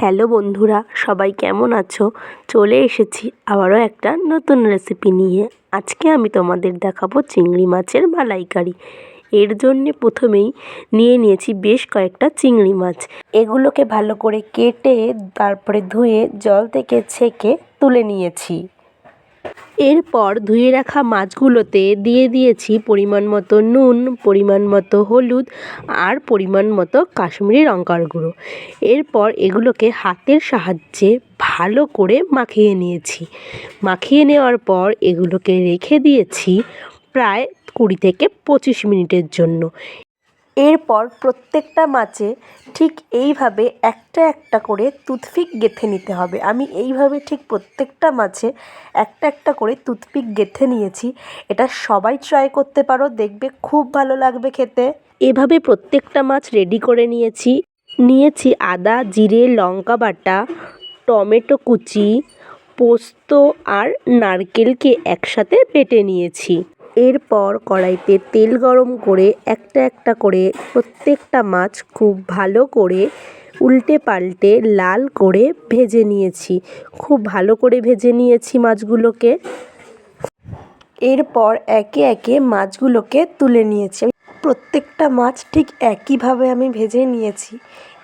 Hello বন্ধুরা, সবাই কেমন আছো? চলে এসেছি আবারও একটা নতুন রেসিপি নিয়ে। আজকে আমি তোমাদের দেখাবো চিংড়ি মাছের মালাইকারি। এর জন্যে প্রথমেই নিয়ে নিয়েছি বেশ কয়েকটা চিংড়ি মাছ। এগুলোকে ভালো করে কেটে, তারপরে ধুয়ে, জল থেকে ছেঁকে তুলে নিয়েছি। এরপর ধুয়ে রাখা মাছগুলোতে দিয়ে দিয়েছি পরিমাণ মতো নুন, পরিমাণ মতো হলুদ আর পরিমাণ মতো কাশ্মীরি লঙ্কার গুঁড়ো। এরপর এগুলোকে হাতের সাহায্যে ভালো করে মাখিয়ে নিয়েছি। মাখিয়ে নেওয়ার পর এগুলোকে রেখে দিয়েছি প্রায় কুড়ি থেকে পঁচিশ মিনিটের জন্য। এরপর প্রত্যেকটা মাছে ঠিক এইভাবে একটা একটা করে টুথপিক গেঁথে নিতে হবে। আমি এইভাবে ঠিক প্রত্যেকটা মাছে একটা একটা করে টুথপিক গেঁথে নিয়েছি। এটা সবাই ট্রাই করতে পারো, দেখবে খুব ভালো লাগবে খেতে। এভাবে প্রত্যেকটা মাছ রেডি করে নিয়েছি। নিয়েছি আদা, জিরে, লঙ্কা বাটা, টমেটো কুচি, পোস্ত আর নারকেলকে একসাথে বেটে নিয়েছি। এরপর কড়াইতে তেল গরম করে একটা একটা করে প্রত্যেকটা মাছ খুব ভালো করে উল্টে পাল্টে লাল করে ভেজে নিয়েছি। খুব ভালো করে ভেজে নিয়েছি মাছগুলোকে। এরপর একে একে মাছগুলোকে তুলে নিয়েছি। প্রত্যেকটা মাছ ঠিক একইভাবে আমি ভেজে নিয়েছি।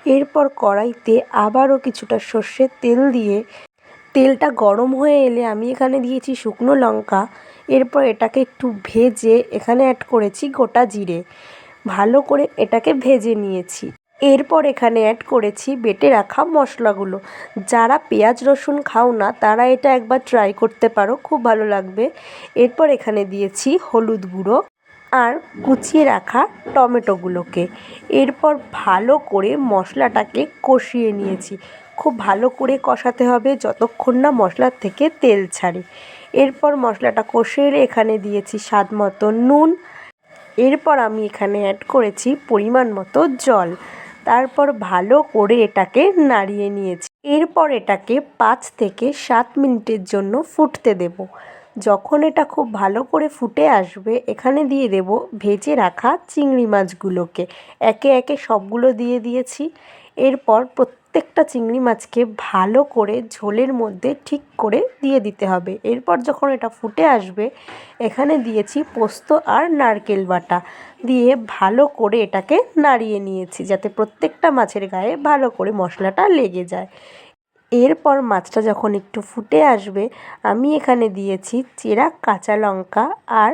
এরপর কড়াইতে আবারও কিছুটা সর্ষের তেল দিয়ে, তেলটা গরম হয়ে এলে আমি এখানে দিয়েছি শুকনো লঙ্কা। এরপর এটাকে একটু ভেজে এখানে অ্যাড করেছি গোটা জিরে। ভালো করে এটাকে ভেজে নিয়েছি। এরপর এখানে অ্যাড করেছি বেটে রাখা মশলাগুলো। যারা পেঁয়াজ, রসুন খাও না, তারা এটা একবার ট্রাই করতে পারো, খুব ভালো লাগবে। এরপর এখানে দিয়েছি হলুদ গুঁড়ো আর কুচিয়ে রাখা টমেটোগুলোকে। এরপর ভালো করে মশলাটাকে কষিয়ে নিয়েছি। খুব ভালো করে কষাতে হবে যতক্ষণ না মশলার থেকে তেল ছাড়ে। এরপর মশলাটা কষে এখানে দিয়েছি স্বাদ মতো নুন। এরপর আমি এখানে অ্যাড করেছি পরিমাণ মতো জল। তারপর ভালো করে এটাকে নাড়িয়ে নিয়েছি। এরপর এটাকে পাঁচ থেকে সাত মিনিটের জন্য ফুটতে দেব। যখন এটা খুব ভালো করে ফুটে আসবে, এখানে দিয়ে দেব ভেজে রাখা চিংড়ি মাছগুলোকে। একে একে সবগুলো দিয়ে দিয়েছি। এরপর প্রত্যেকটা চিংড়ি মাছকে ভালো করে ঝোলের মধ্যে ঠিক করে দিয়ে দিতে হবে। এরপর যখন এটা ফুটে আসবে, এখানে দিয়েছি পোস্ত আর নারকেল বাটা। দিয়ে ভালো করে এটাকে নাড়িয়ে নিয়েছি যাতে প্রত্যেকটা মাছের গায়ে ভালো করে মশলাটা লেগে যায়। এরপর মাছটা যখন একটু ফুটে আসবে, আমি এখানে দিয়েছি চেরা, কাঁচা লঙ্কা আর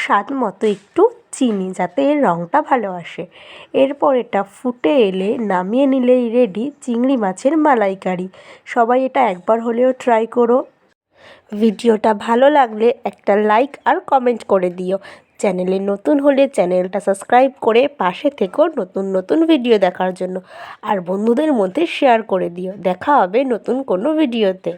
স্বাদ মতো একটু চিনি যাতে এর রঙটা ভালো আসে। এরপর এটা ফুটে এলে নামিয়ে নিলেই রেডি চিংড়ি মাছের মালাইকারি। সবাই এটা একবার হলেও ট্রাই করো। ভিডিওটা ভালো লাগলে একটা লাইক আর কমেন্ট করে দিও। চ্যানেলে নতুন হলে চ্যানেলটা সাবস্ক্রাইব করে পাশে থেকেও নতুন নতুন ভিডিও দেখার জন্য। আর বন্ধুদের মধ্যে শেয়ার করে দিও। দেখা হবে নতুন কোনো ভিডিওতে